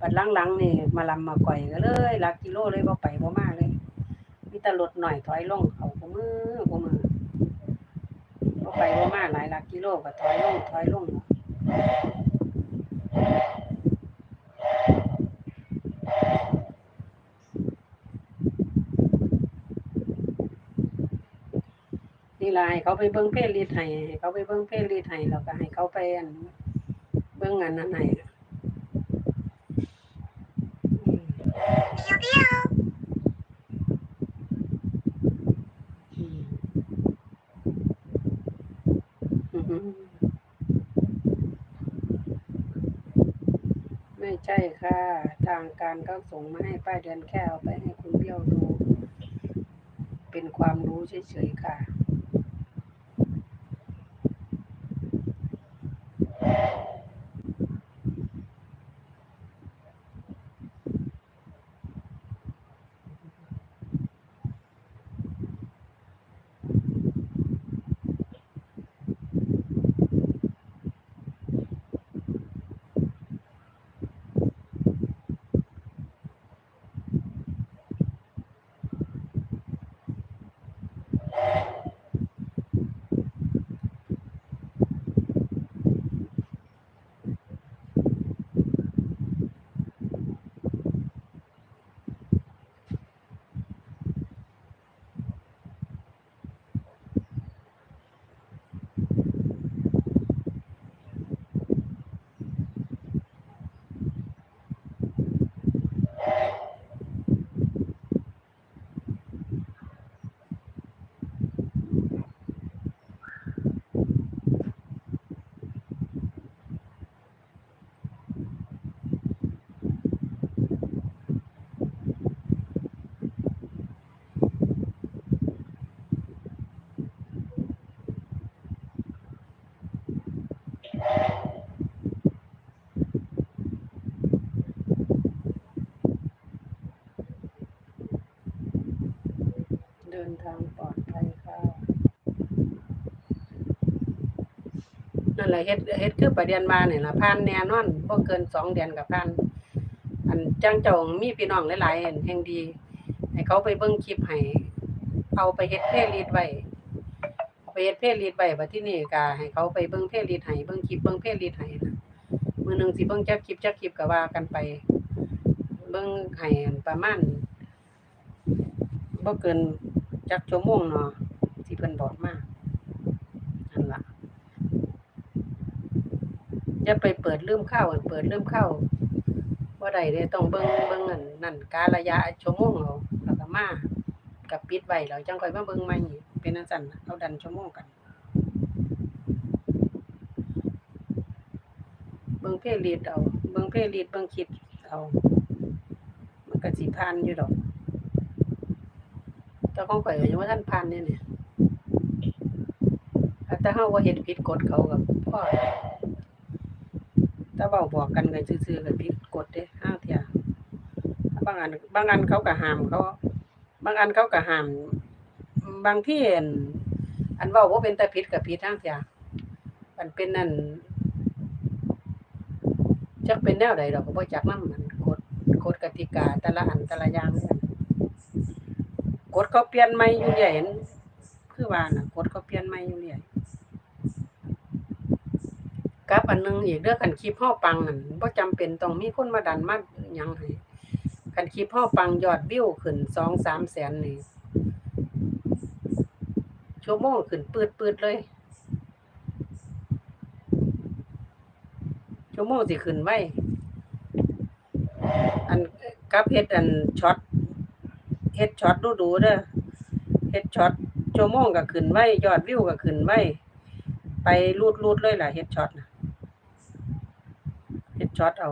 บัดหลังๆนี่มาลำมาก่อยก็เลยลักกิโลเลยบ่ไปบ่มาเลยมีแต่รถหน่อยถอยลงเขาก็มือก็มือบ่ไปบ่มาหลายลักกิโลก็ถอยลงถอยลงนี่ล่ะให้เขาไปเบิ่งเพลย์ลิสต์ให้เขาไปเบิ่งเพลย์ลิสต์ให้แล้วก็ให้เขาไปอันเบิ่งอันนั้นให้อืมอืมอือหือ ไม่ใช่ค่ะ ทางการเขาส่งมาให้ป้าเดือนแค่เอาไปให้คุณเบี้ยวดู เป็นความรู้เฉยๆค่ะ ทางปลอดภัยค่ะนั่นแหละเฮ็ดเฮ็ดคือประเด็นมาเนี่ยละผ่านแน่นอนบ่เกินสองเดือนก็ผ่านอันจังเจ้ามีพี่น้องหลายๆแห่งดี ให้เขาไปเบิ่งคลิปให้เอาไปเฮ็ดเพลย์ลิสไว้เอาไปเฮ็ดเพลย์ลิสต์ไว้บัดที่นี้ก็ให้เขาไปเบิ่งเพลย์ลิสให้เบิ่งคลิปเบิ่งเพลย์ลิสให้นะมื้อหนึงสิเบิ่งจักคลิปจักคลิปก็ว่ากันไป เบิ่งให้ประมาณบ่เกิน จักชั่วโมงเนาะที่เพิ่นบอกมานั่นล่ะอย่าไปเปิดลืมเข้าเปิดลืมเข้าบ่ได้เด้ต้องเบิ่งเบิ่งนนั่นการะยะชั่วโมงเอาแล้วก็มากับปิดไว้แล้วจังค่อยมาเบิ่งใหม่อีกเป็นจังซั่นเอาดันชั่วโมงกัน เบิ่งเพลย์ลิสต์เอา เบิ่งเพลย์ลิสต์เบิ่งคลิปเอา มันก็สิผ่านอยู่ดอก แต่ของข่อยยังบ่ทันผ่านเนี่ยเนี่ยแต่เฮาบ่าเฮ็ดผิดกฎเขาก็พอถ้าเว้าบอกกันกันซื่อๆก็ผิดกฎเด้ห้าเทียบางอันบางอันเขาก็ห้ามเขา บางอันเขาก็ห้าม บางที่อันอันว้าบ่าเป็นแต่ผิดก็ผิดห้างเทียมันเป็นนั่นจักเป็นแนวใดดอกก็บ่จักนำมันกฎกฎกติกาแต่ละอันแต่ละอย่างเนี่ย กฎเขาเปลี่ยนใหม่อยู่เรื่อยเห็นคือว่าน่ะกฎเขาเปลี่ยนใหม่อยู่เรื่อยกับอันหนึงอีกเด้อคันคลิปเฮาปังนั่นบ่จำเป็นต้องมีคนมาดันมายังให้คันคลิปเฮาปังยอดวิวขึ้น2-3แสนนี่ชั่วโมงขึ้นปืดๆเลยชั่วโมงสิขึ้นไวอันกับเฮ็ดอันช็อต เฮ็ดช็อตดูๆเด้อเฮ็ดช็อตชั่วโมงก็ขึ้นไวยอดวิวก็ขึ้นไวไปรูดๆเลยล่ะเฮ็ดช็อตเฮ็ดช็อตเอา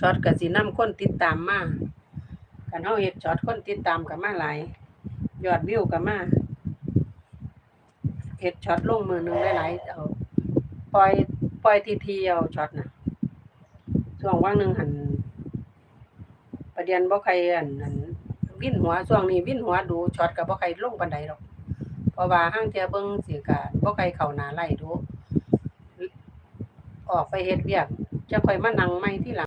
ช็อตก็สินำคนติดตามมาคันเฮาเฮ็ดช็อตคนติดตามก็มาหลายยอดวิวก็มาเฮ็ดช็อตลงมือหนึงหลายๆเอาปล่อยปล่อยทีๆเอาช็อตน่ะช่วงว่างหนึงหัน ประเด็นบ่ใครอันอันวิ่นหัวช่วงนี้วิ่นหัวดูช็อตกับ่ใครลงปันใดหรอก เพราะว่าห้างเทียเบิ่งสิก็บ่ใครเข่าหนาไล่ดู ออกไปเฮ็ดเวียก จะค่อยมานั่งไม่ที่หลัง